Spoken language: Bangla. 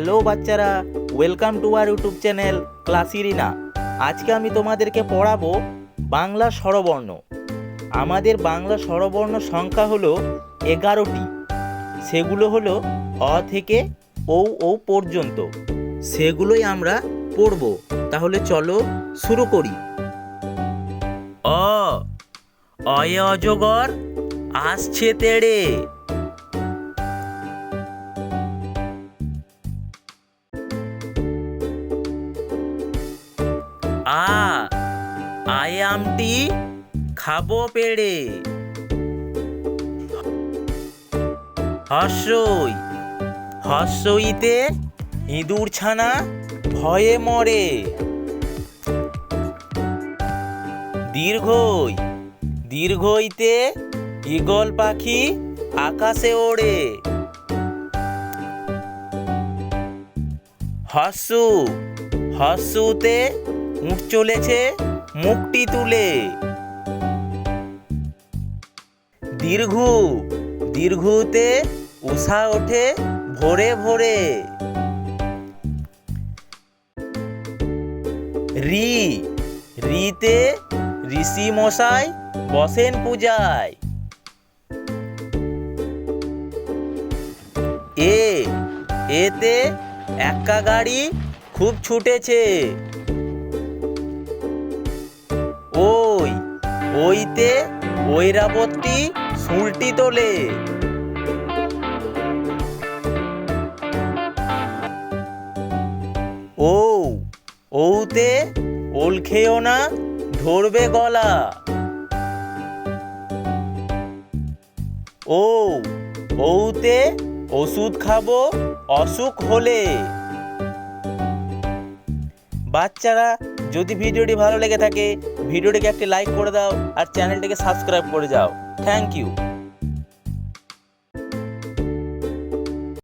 বাচ্চারা welcome to our YouTube channel ক্লাসিরিনা আজকে আমি তোমাদেরকে পড়াবো বাংলা স্বরবর্ণ। আমাদের বাংলা স্বরবর্ণ সংখ্যা হলো এগারোটি। সেগুলো হলো অ থেকে ও ও পর্যন্ত। সেগুলোই আমরা পড়ব। তাহলে চলো শুরু করি। অ, অয়ে অজগর, আসছে তেড়ে। আ আয় আমটি খাব পেড়ে। হর্ষই, হর্ষইতে ইঁদুর ছানা ভয়ে মরে। দীর্ঘই, দীর্ঘইতে ঈগল পাখি আকাশে ওড়ে। হর্ষু, হর্ষুতে উঠ চলেছে, মুখটি তুলে। দীর্ঘ, দীর্ঘতে উষা ওঠে ভোরে ভোরে। রি, রিতে ঋষি মশাই বসেন পূজায়। এ, এতে এক্কা গাড়ি খুব ছুটেছে। ওইতে ঐরাবতী সুলটি তোলে। ও ওতে ওল খেও না, ধরবে গলা। ও ওতে ওষুধ খাব, অসুখ হলে। বাচ্চারা যদি ভিডিওটি ভালো লেগে থাকে, ভিডিওটিকে একটি লাইক করে দাও আর চ্যানেলটিকে সাবস্ক্রাইব করে যাও। Thank you